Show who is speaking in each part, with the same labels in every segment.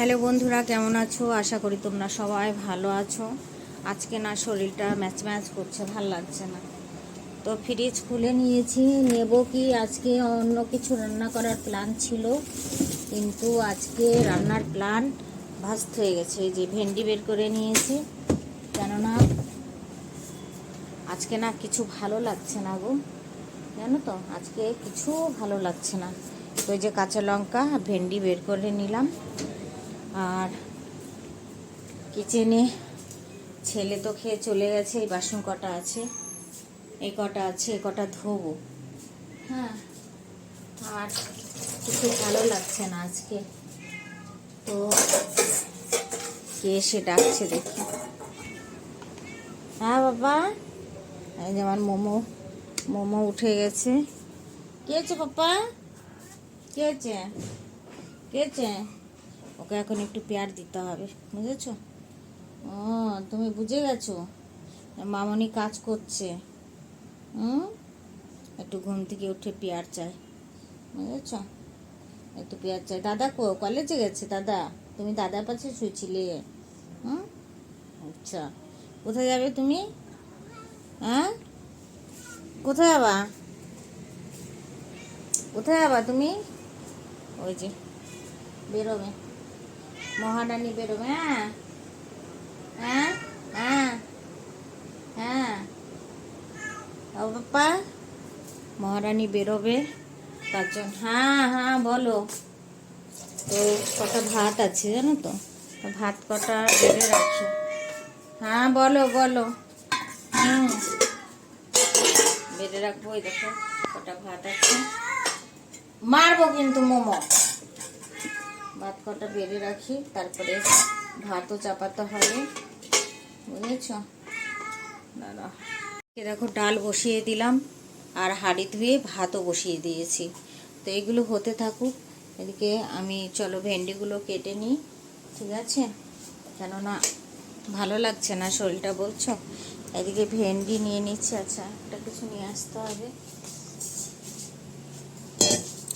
Speaker 1: Hello বন্ধুরা, কেমন আছো? আশা করি তোমরা সবাই ভালো আছো। আজকে না শরীরটা ম্যাচ ম্যাচ করছে, ভালো লাগছে না। তো ফ্রিজ খুলে নিয়েছি, নেব কি? আজকে অন্য কিছু রান্না করার প্ল্যান ছিল, কিন্তু আজকে রান্নার প্ল্যান ভাস্ত হয়ে গেছে। যে ভেন্ডি বের করে নিয়েছি, কেননা আজকে না কিছু ভালো লাগছে না গো। জানো তো, আজকে কিছু ভালো লাগছে না। তো যে কাঁচা লঙ্কা ভেন্ডি বের করে নিলাম। আর কিচেনে ছেলে তো খেয়ে চলে গেছে, এই বাসন কটা আছে, এই কটা আছে, এই কটা ধোবো। হ্যাঁ আর কিছু ভালো লাগছে না আজকে। তো কে এসে ডাকছে দেখি। হ্যাঁ বাবা, এই যে আমার মোমো মোমো উঠে গেছে। কে হয়েছে পাপা? কে হয়েছে? কে হয়েছে? ওকে এখন একটু পেয়ার দিতে হবে, বুঝেছ? ও তুমি বুঝে গেছো? মামনি কাজ করছে। হুম, একটু ঘুম থেকে উঠে পেয়ার চাই, বুঝেছ? একটু পেয়ার চাই। দাদা কো, কলেজে গেছে দাদা? তুমি দাদার পাশে শুয়েছিলে? হুম আচ্ছা। কোথায় যাবে তুমি? হ্যাঁ? কোথায় যাবা? কোথায় যাবা তুমি? ওই যে, বেরোবে। মহারানী বেরোবে হ্যাঁ? হ্যাঁ? হ্যাঁ? হ্যাঁ? ও বাপ্পা মহারানী বেরোবে, তার জন্য হ্যাঁ হ্যাঁ বলো। তো কটা ভাত আছে জানো তো? ভাত কটা বেড়ে রাখো। হ্যাঁ বলো বলো। হুম। বেড়ে রাখব এই দেখো কটা ভাত আছে। মারবো কিন্তু মোমো। ভাত কটা বেড়ে রাখি, তারপরে ভাতও চাপাতে হবে। বুঝেছ? দাদা দেখো, ডাল বসিয়ে দিলাম, আর হাঁড়ি ধুয়ে ভাতও বসিয়ে দিয়েছি। তো এগুলো হতে থাকুক, এদিকে আমি, চলো, ভেন্ডিগুলো কেটে নিই, ঠিক আছে? কেননা ভালো লাগছে না শরীরটা, বলছো? এদিকে ভেন্ডি নিয়ে নিচ্ছি আচ্ছা একটা কিছু নিয়ে আসতে হবে।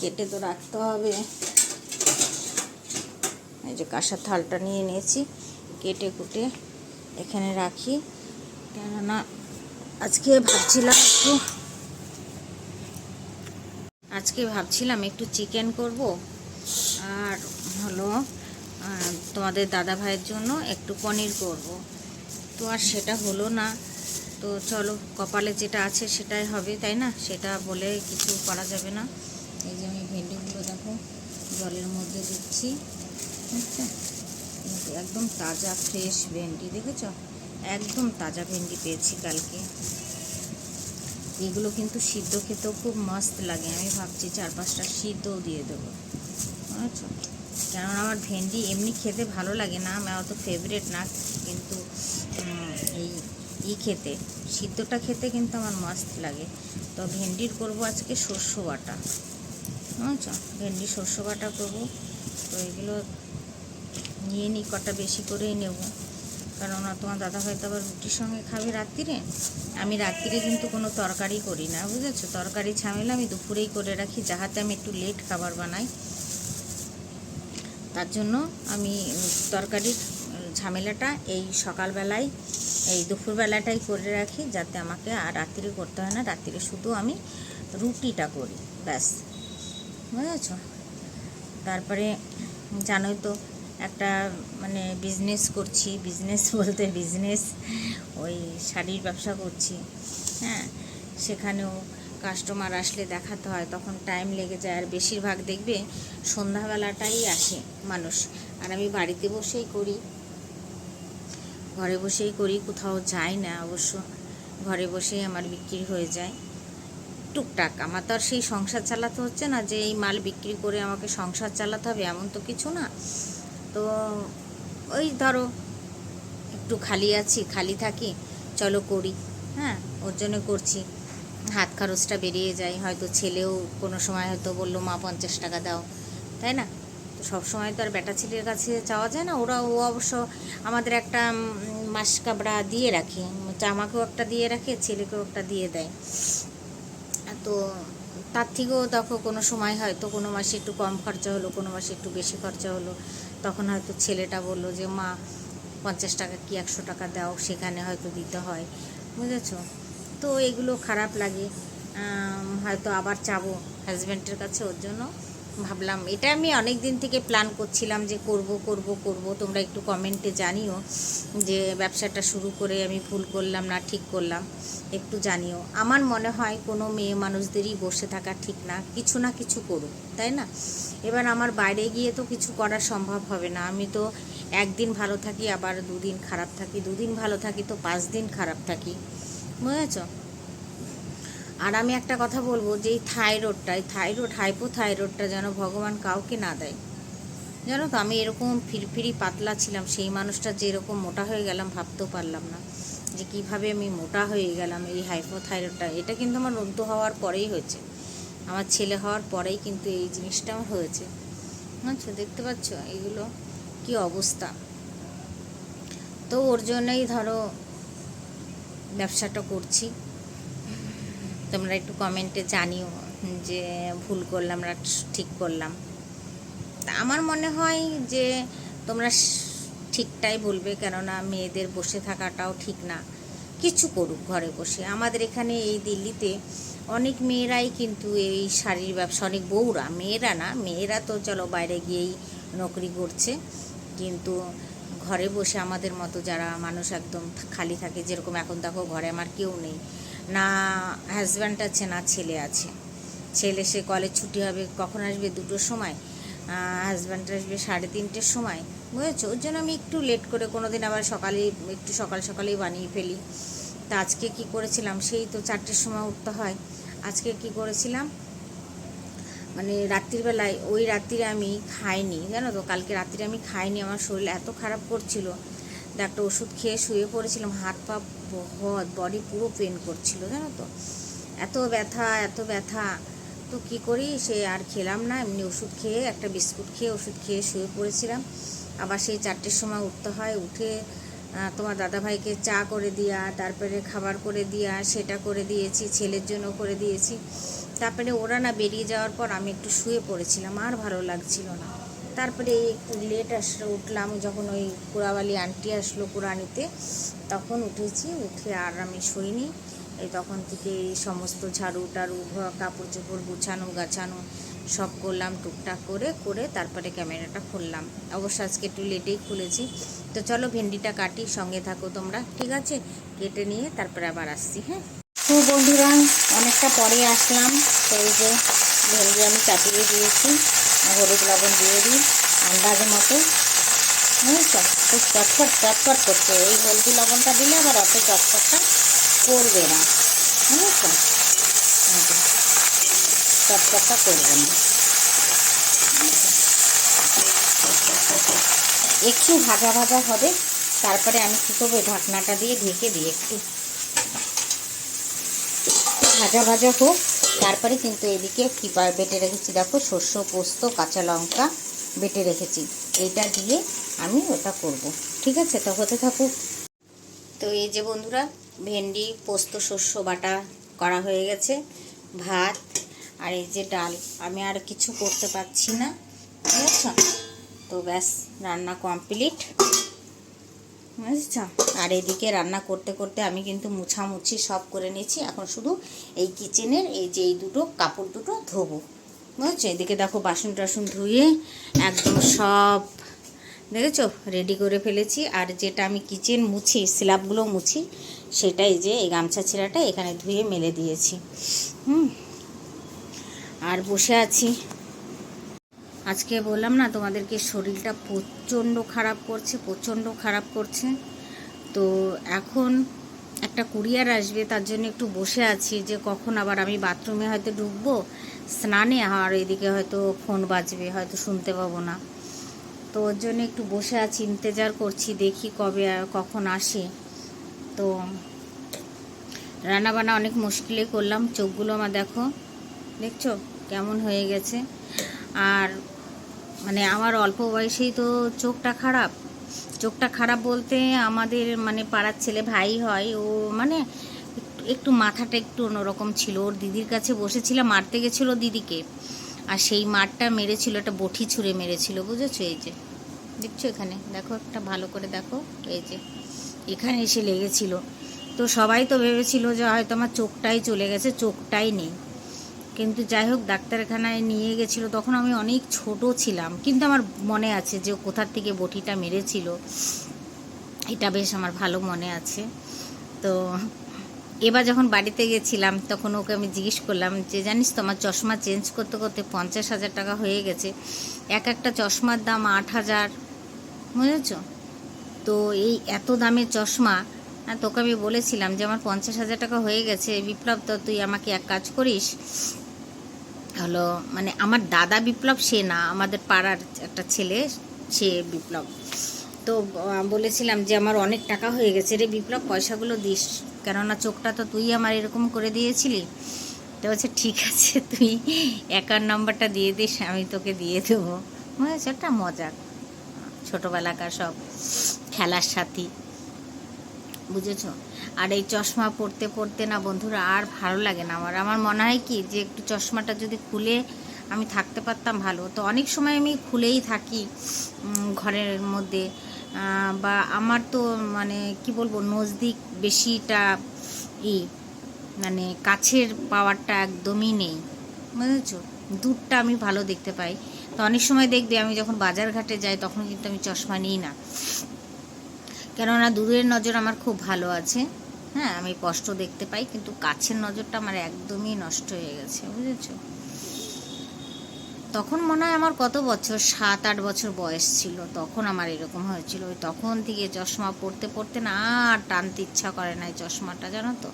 Speaker 1: কেটে তো রাখতে হবে। এই যে কাঁসার থালটা নিয়ে নিয়েছি, কেটে কুটে এখানে রাখি। কেননা আজকে ভাবছিলাম একটু, আজকে ভাবছিলাম একটু চিকেন করব। আর হলো তোমাদের দাদা ভাইয়ের জন্য একটু পনির করব। তো আর সেটা হলো না। তো চলো, কপালে যেটা আছে সেটাই হবে, তাই না? সেটা বলে কিছু করা যাবে না। এই যে আমি ভেন্ডিগুলো দেখো, জলের মধ্যে দিচ্ছি। কিন্তু একদম তাজা ফ্রেশ ভেন্ডি, দেখেছ? একদম তাজা ভেন্ডি পেয়েছি কালকে। এগুলো কিন্তু সিদ্ধ খেতেও খুব মস্ত লাগে। আমি ভাবছি চার পাঁচটা সিদ্ধও দিয়ে দেবো। বুঝেছ? কেননা আমার ভেন্ডি এমনি খেতে ভালো লাগে না, আমার অত ফেভারেট না। কিন্তু এই ই খেতে, সিদ্ধটা খেতে কিন্তু আমার মস্ত লাগে। তো ভেন্ডির করব আজকে শস্য বাটা। বুঝেছ? ভেন্ডি শস্য বাটা করব। তো এগুলো নিয়ে নিই কটা বেশি করেই নেব। কারণ তোমার দাদা হয়তো আবার রুটির সঙ্গে খাবে রাত্রিরে। আমি রাত্রিরে কিন্তু কোনো তরকারি করি না, বুঝেছ? তরকারি ঝামেলা আমি দুপুরেই করে রাখি, যাহাতে আমি একটু লেট খাবার বানাই। তার জন্য আমি তরকারির ঝামেলাটা এই সকালবেলায়, এই দুপুরবেলাটাই করে রাখি, যাতে আমাকে আর রাত্রিরে করতে হয় না। রাত্রিরে শুধু আমি রুটিটা করি, ব্যাস। বুঝেছ? তারপরে জানোই তো একটা মানে বিজনেস করছি বিজনেস বলতে বিজনেস ওই শাড়ির ব্যবসা করছি। হ্যাঁ সেখানেও কাস্টমার আসলে দেখাতে হয়, তখন টাইম লেগে যায়। আর বেশিরভাগ দেখবে সন্ধ্যাবেলাটাই আসে মানুষ। আর আমি বাড়িতে বসেই করি। ঘরে বসেই করি, কোথাও যাই না অবশ্য। ঘরে বসেই আমার বিক্রি হয়ে যায়। টুকটাক। আমার তো আর সেই সংসার চালাতে হচ্ছে না যে এই মাল বিক্রি করে আমাকে সংসার চালাতে হবে, এমন তো কিছু না। তো ওই ধরো, একটু খালি আছি, খালি থাকি, চলো করি। হ্যাঁ ওর জন্য করছি। হাত খরচটা বেরিয়ে যায়, হয়তো ছেলেও কোনো সময় হয়তো বলল, মা, পঞ্চাশ টাকা দাও। তাই না? তো সব সময় তো আর বেটা ছেলের কাছে চাওয়া যায় না। ওরা, ও অবশ্য আমাদের একটা মাস কাবড়া দিয়ে রাখে। আমাকেও একটা দিয়ে রাখে, ছেলেকেও একটা দিয়ে দেয়। তো তার থেকেও দেখো কোনো সময় হয়তো কোনো মাসে একটু কম খরচা হলো, কোনো মাসে একটু বেশি খরচা হলো। তখন হয়তো ছেলেটা বলল যে, মা, পঞ্চাশ টাকা কি একশো টাকা দাও, সেখানে হয়তো দিতে হয়। বুঝেছ? তো এগুলো খারাপ লাগে। হয়তো আবার চাবো হাজব্যান্ডের কাছে ওর জন্য। ভাবলাম, এটা আমি অনেক দিন থেকে প্ল্যান করছিলাম যে করব করব করব। তোমরা একটু কমেন্টে জানিও যে ব্যবসাটা শুরু করে আমি ভুল করলাম না, ঠিক করলাম। একটু জানিও। আমার মনে হয় কোনো মেয়ে মানুষদেরই বসে থাকা ঠিক না। কিছু না কিছু করুক, তাই না? এবার আমার বাইরে গিয়ে তো কিছু করা সম্ভব হবে না। আমি তো একদিন ভালো থাকি, আবার দুদিন খারাপ থাকি। দুদিন ভালো থাকি তো পাঁচ দিন খারাপ থাকি। বুঝেছ? আর আমি একটা কথা বলব যে এই থাইরয়েডটা, এই থাইরয়েড, হাইপোথাইরয়েডটা যেন ভগবান কাউকে না দেয়। জানো তো, আমি এরকম ফিরফিরি পাতলা ছিলাম, সেই মানুষটা যে এরকম মোটা হয়ে গেলাম ভাবতেও পারলাম না যে কীভাবে আমি মোটা হয়ে গেলাম এই হাইপোথাইরয়েডটা। এটা কিন্তু আমার রোদ্দ হওয়ার পরেই হয়েছে। আমার ছেলে হওয়ার পরেই কিন্তু এই জিনিসটা আমার হয়েছে। আচ্ছা দেখতে পাচ্ছ এগুলো কি অবস্থা? তো ওর জন্যই ধরো ব্যবসাটা করছি। তোমরা একটু কমেন্টে জানিও যে ভুল করলাম না ঠিক করলাম। তা আমার মনে হয় যে তোমরা ঠিকটাই বলবে কেননা মেয়েদের বসে থাকাটাও ঠিক না। কিছু করুক ঘরে বসে। আমাদের এখানে এই দিল্লিতে অনেক মেয়েরাই কিন্তু এই শাড়ির ব্যবসা, অনেক বউরা, মেয়েরা না, মেয়েরা তো চলো বাইরে গিয়েই নকরি করছে। কিন্তু ঘরে বসে আমাদের মতো যারা মানুষ একদম খালি থাকে, যেরকম এখন দেখো ঘরে আমার কেউ নেই। না হাজব্যান্ড আছে, না ছেলে আছে। ছেলে সে কলেজ ছুটি হবে, কখন আসবে? দুটোর সময়। হাজব্যান্ড আসবে সাড়ে তিনটের সময়। বুঝেছ? ওর জন্য আমি একটু লেট করে কোনো দিন আবার সকালে একটু সকাল সকালেই বানিয়ে ফেলি। তা আজকে কি করেছিলাম? সেই তো চারটের সময় উঠতে হয়। আজকে কি করেছিলাম? মানে রাত্রির বেলায়, ওই রাত্রিরে আমি খাইনি, জানো তো? কালকে রাত্রিরে আমি খাইনি, আমার শরীর এত খারাপ করছিল। একটা ওষুধ খেয়ে শুয়ে পড়েছিলাম, হাত পা বহুত বডি পুরো পেন করছিল, জানো তো? এত ব্যথা এত ব্যথা। তো কি করি, সে আর খেলাম না, এমনি ওষুধ খেয়ে, একটা বিস্কুট খেয়ে ওষুধ খেয়ে শুয়ে পড়েছিলাম। আবার সেই চারটের সময় উঠতে হয়, উঠে তোমার দাদাভাইকে চা করে দেওয়া তারপরে খাবার করে দেওয়া সেটা করে দিয়েছি, ছেলের জন্য করে দিয়েছি। তারপরে ওরা না বেরিয়ে যাওয়ার পর আমি একটু শুয়ে পড়েছিলাম, আর ভালো লাগছিল না। তারপরে লেট আসলো, উঠলাম যখন ওই কুড়াবালি আন্টি আসলো কুড়ানিতে, তখন উঠেছি, উঠে আর আমি শুইনি। এই তখন থেকে সমস্ত ঝাড়ু টাড়ু কাপড় চোপড় গুছানো, গাছানো, সব করলাম টুকটাক করে করে তারপরে ক্যামেরাটা খুললাম। অবশ্য আজকে একটু লেটেই খুলেছি। তো চলো ভেন্ডিটা কাটি, সঙ্গে থাকো তোমরা, ঠিক আছে? কেটে নিয়ে তারপরে আবার আসছি হ্যাঁ? তো বন্ধুরা, অনেকটা পরে আসলাম, তো এই যে ভেন্ডি আমি চাপিয়ে দিয়েছি। হলুদ লবণ দিয়ে দিই, আন্দাজ মতো। বুঝেছ খুব চটফট চটফট করছে এই হলদি লবণটা দিলে আবার অত চটফটটা করবে না। বুঝেছ চটফটটা করবে না একটু ভাজা ভাজা হবে, তারপরে আমি কী করব ঢাকনাটা দিয়ে ঢেকে দিই একটু। ভাজা ভাজা হোক তারপরে কিন্তু এদিকে কী বেটে রেখেছি? দেখো শস্য পোস্ত, কাঁচা লঙ্কা বেটে রেখেছি। এটা দিয়ে আমি ওটা করব। ঠিক আছে? তো হতে থাকুক। তো এই যে বন্ধুরা, ভেন্ডি, পোস্ত শস্য বাটা করা হয়ে গেছে, ভাত আর এই যে ডাল। আমি আর কিছু করতে পারছি না। বুঝেছ তো ব্যাস, রান্না কমপ্লিট। বুঝেছ? আর এদিকে রান্না করতে করতে আমি কিন্তু মুছামুছি সব করে নিয়েছি। এখন শুধু এই কিচেনের এই যে এই দুটো কাপড় দুটো ধোবো। বুঝেছ? এদিকে দেখো বাসন টাসন ধুয়ে একদম সব দেখেছ? রেডি করে ফেলেছি। আর যেটা আমি কিচেন মুছি স্ল্যাবগুলো মুছি সেটাই যে এই গামছা ছেঁড়াটা এখানে ধুয়ে মেলে দিয়েছি। হুম? আর বসে আছি। আজকে বললাম না, তোমাদেরকে শরীরটা প্রচণ্ড খারাপ করছে, প্রচণ্ড খারাপ করছে। তো এখন একটা কুরিয়ার আসবে, তার জন্য একটু বসে আছি যে কখন আবার আমি বাথরুমে হয়তো ঢুকবো, স্নানে, আর এদিকে হয়তো ফোন বাজবে, হয়তো শুনতে পাবো না। তো ওর জন্য একটু বসে আছি, ইন্তেজার করছি, দেখি কবে, কখন আসে। তো রান্নাবান্না অনেক মুশকিলে করলাম, চোখগুলো আমার দেখো, দেখছ? কেমন হয়ে গেছে। আর মানে আমার অল্প বয়সেই তো চোখটা খারাপ। চোখটা খারাপ বলতে আমাদের মানে পাড়ার ছেলে ভাই হয়, ও মানে একটু মাথাটা একটু অন্যরকম ছিল। ওর দিদির কাছে বসেছিলাম, মারতে গেছিল দিদিকে। আর সেই মারটা মেরেছিল, একটা বটি ছুঁড়ে মেরেছিল, বুঝেছ? এই যে, দেখছ এখানে? দেখো, একটা ভালো করে দেখো। এই যে, এখানে এসে লেগেছিল। তো সবাই তো ভেবেছিল যে হয়তো আমার চোখটাই চলে গেছে, চোখটাই নেই। কিন্তু যাই হোক ডাক্তারখানায় নিয়ে গেছিল। তখন আমি অনেক ছোট ছিলাম কিন্তু আমার মনে আছে যে কোথার থেকে বটিটা মেরেছিল। এটা বেশ আমার ভালো মনে আছে। তো এবার যখন বাড়িতে গেছিলাম তখন ওকে আমি জিজ্ঞেস করলাম যে জানিস তো আমার চশমা চেঞ্জ করতে করতে পঞ্চাশ হাজার টাকা হয়ে গেছে। এক একটা চশমার দাম আট হাজার। বুঝেছ? তো এই এত দামের চশমা হ্যাঁ, তোকে আমি বলেছিলাম যে আমার পঞ্চাশ হাজার টাকা হয়ে গেছে। বিপ্লব তো তুই আমাকে এক কাজ করিস। হলো মানে আমার দাদা বিপ্লব, সে না, আমাদের পাড়ার একটা ছেলে, সে বিপ্লব। তো বলেছিলাম যে আমার অনেক টাকা হয়ে গেছে রে বিপ্লব, পয়সাগুলো দিস, কেননা চোখটা তো তুই আমার এরকম করে দিয়েছিলি। তো বলছে, ঠিক আছে, তুই অ্যাকাউন্ট নাম্বারটা দিয়ে দিস, আমি তোকে দিয়ে দেবো। বুঝেছ একটা মজা, ছোটোবেলাকার সব খেলার সাথী, বুঝেছ? আর এই চশমা পড়তে পড়তে না বন্ধুরা আর ভালো লাগে না আমার। আমার মনে হয় কি যে একটু চশমাটা যদি খুলে আমি থাকতে পারতাম ভালো। তো অনেক সময় আমি খুলেই থাকি ঘরের মধ্যে। বা আমার তো মানে কি বলব, নজদিক বেশিটা ই মানে কাছের পাওয়ারটা একদমই নেই। বুঝেছ? দূরটা আমি ভালো দেখতে পাই। তো অনেক সময় দেখবে আমি যখন বাজার ঘাটে যাই তখন কিন্তু আমি চশমা নিই না। কেননা দূরের নজর আমার খুব ভালো আছে। হ্যাঁ আমি স্পষ্ট দেখতে পাই, কিন্তু কাছের নজরটা আমার একদমই নষ্ট হয়ে গেছে, বুঝেছ? তখন মনে হয় আমার কত বছর, সাত, আট বছর বয়স ছিল, তখন আমার এরকম হয়েছিল। ওই তখন থেকে চশমা পড়তে পড়তে না আর টানতে ইচ্ছা করে না চশমাটা, জানো তো?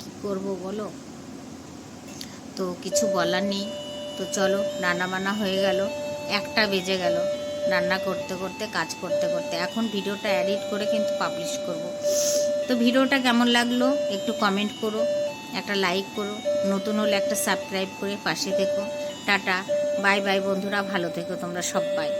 Speaker 1: কী করব বলো? তো কিছু বলার নেই। তো চলো রান্না বান্না হয়ে গেল, একটা বেজে গেল। রান্না করতে করতে, কাজ করতে করতে, এখন ভিডিওটা এডিট করে কিন্তু পাবলিশ করব। তো ভিডিওটা কেমন লাগল একটু কমেন্ট করো, একটা লাইক করো, নতুন হলে একটা সাবস্ক্রাইব করে পাশে থেকো। টাটা বাই বাই বন্ধুরা, ভালো থেকো তোমরা সব সবাই